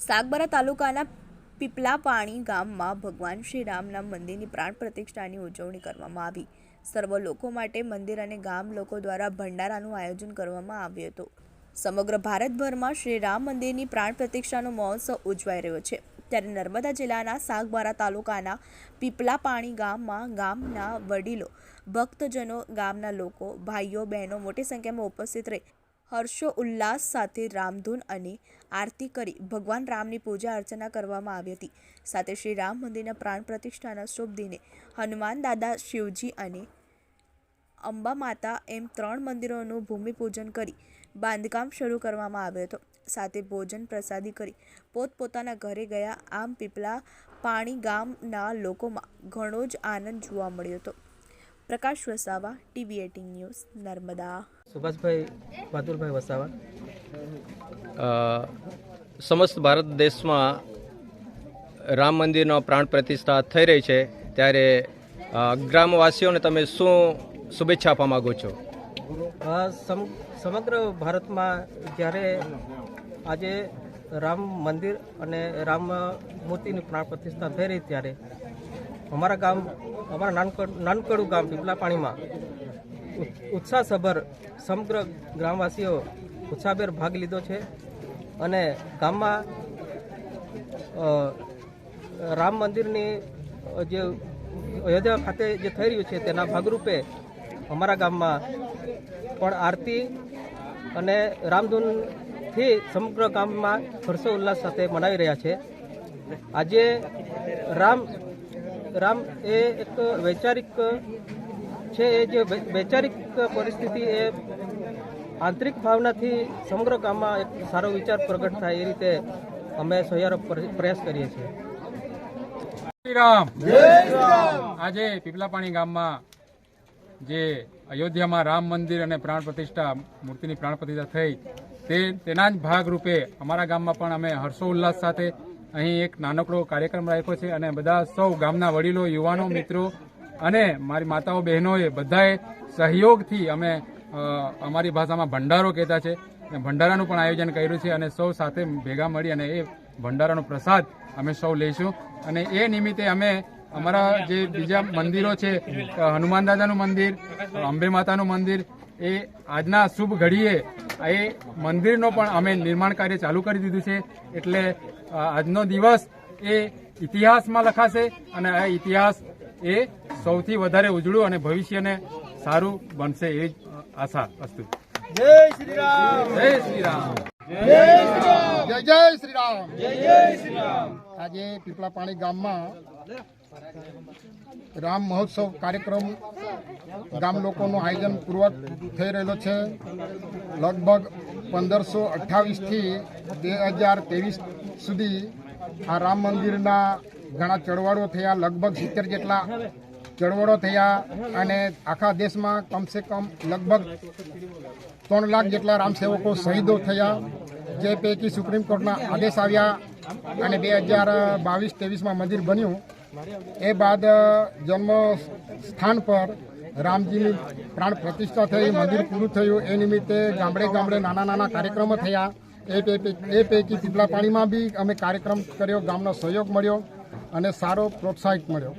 સાગબારા તાલુકાના પીપલાપાણી ગામમાં ભગવાન શ્રી રામના મંદિરની પ્રાણ પ્રતિષ્ઠાની ઉજવણી કરવામાં આવી. સર્વ લોકો માટે મંદિર અને ગામ લોકો દ્વારા ભંડારાનું આયોજન કરવામાં આવ્યું હતું. સમગ્ર ભારતભરમાં શ્રી રામ મંદિરની પ્રાણ પ્રતિષ્ઠાનો મહોત્સવ ઉજવાઈ રહ્યો છે. ત્યારે નર્મદા જિલ્લાના સાગબારા તાલુકાના પીપલાપાણી ગામમાં ગામના વડીલો, ભક્તજનો, ગામના લોકો, ભાઈઓ, બહેનો મોટી સંખ્યામાં ઉપસ્થિત રહી હર્ષો ઉલ્લાસ સાથે રામધૂન અને આરતી કરી ભગવાન રામની પૂજા અર્ચના કરવામાં આવી હતી. સાથે શ્રી રામ મંદિરના પ્રાણ પ્રતિષ્ઠાના શુભ દિને હનુમાન દાદા શિવજી અને અંબા માતા એમ ત્રણ મંદિરોનું ભૂમિપૂજન કરી બાંધકામ શરૂ કરવામાં આવ્યો હતો. સાથે ભોજન પ્રસાદી કરી પોતપોતાના ઘરે ગયા આમ પીપલા પાણી ગામના લોકોમાં ઘણો જ આનંદ જોવા મળ્યો હતો. Prakash Vasava TV eighteen news Narmada. Subhashbhai Vatulbhai Vasava. સમસ્ત ભારત દેશમાં રામ મંદિરનો પ્રાણ પ્રતિષ્ઠા થઈ રહી છે ત્યારે ગ્રામવાસીઓને તમે શું શુભેચ્છા આપવા માગો છો? આ સમ- સમગ્ર ભારતમાં જ્યારે આજે રામ મંદિર અને રામ મૂર્તિની પ્રાણ પ્રતિષ્ઠા થઈ રહી ત્યારે અમારા ગામ, અમારા નાનકડ, નાનકડું ગામ પીપલા પાણીમાં ઉત્સાહસભર સમગ્ર ગ્રામવાસીઓ ઉત્સાહભેર ભાગ લીધો છે અને ગામમાં રામ મંદિરની જે અયોધ્યા ખાતે જે થઈ રહ્યું છે તેના ભાગરૂપે અમારા ગામમાં પણ આરતી અને રામધૂનથી સમગ્ર ગામમાં હર્ષો ઉલ્લાસ સાથે મનાવી રહ્યા છે. આજે રામ રામ એ એક વૈચારિક છે એ જે વૈચારિક પરિસ્થિતિ એ આંતરિક ભાવનાથી સમગ્ર ગામમાં એક સારો વિચાર પ્રગટ થાય એ રીતે અમે સહિયારો પ્રયાસ કરીએ છીએ. શ્રી રામ. આજે પીપલાપાણી ગામમાં જે અયોધ્યામાં રામ મંદિર અને પ્રાણ પ્રતિષ્ઠા મૂર્તિની પ્રાણ પ્રતિષ્ઠા થઈ તે તેના જ ભાગરૂપે અમારા ગામમાં પણ અમે હર્ષોલ્લાસ સાથે અહીં એક નાનકડો કાર્યક્રમ રાખ્યો છે અને બધા સૌ ગામના વડીલો, યુવાનો, મિત્રો અને મારી માતાઓ, બહેનોએ બધાએ સહયોગથી અમે અમારી ભાષામાં ભંડારો કહેતા છે. અને ભંડારાનું પણ આયોજન કર્યું છે અને સૌ સાથે ભેગા મળી અને એ ભંડારાનો પ્રસાદ અમે સૌ લઈશું. અને એ નિમિત્તે અમે અમારા જે બીજા મંદિરો છે, હનુમાન દાદાનું મંદિર, અંબે માતાનું મંદિર, એ આજના શુભ ઘડીએ એ મંદિરનો પણ અમે નિર્માણ કાર્ય ચાલુ કરી દીધું છે. એટલે આજનો દિવસ એ ઇતિહાસમાં લખાશે અને આ ઇતિહાસ એ સૌથી વધારે ઉજળું અને ભવિષ્યને સારું બનશે એ જ આશા અસ્તુ. જય શ્રી રામ. જય શ્રી રામ. જય જય શ્રી રામ. જય જય શ્રી રામ. આજે પીપળા પાણી ગામમાં રામ મહોત્સવ કાર્યક્રમ ગામ લોકોનું આયોજન પૂર્વક થઈ રહેલો છે. લગભગ પંદરસો અઠ્ઠાવીસથી બે હજાર ત્રેવીસ સુધી આ રામ મંદિરના ઘણા ચળવળો થયા. લગભગ સિત્તેર જેટલા ચળવળો થયા અને આખા દેશમાં કમસે કમ લગભગ ત્રણ લાખ જેટલા રામસેવકો શહીદો થયા, જે પૈકી સુપ્રીમ કોર્ટના આદેશ આવ્યા અને બે હજાર બાવીસ ત્રેવીસમાં મંદિર બન્યું. એ બાદ જન્મ સ્થાન પર રામજીની પ્રાણ પ્રતિષ્ઠા થઈ, મંદિર પૂરું થયું. એ નિમિત્તે ગામડે ગામડે નાના નાના કાર્યક્રમો થયા. એ પૈકી એ પૈકી પીપળા પાણીમાં બી અમે કાર્યક્રમ કર્યો, ગામનો સહયોગ મળ્યો અને સારો પ્રોત્સાહિત મળ્યો.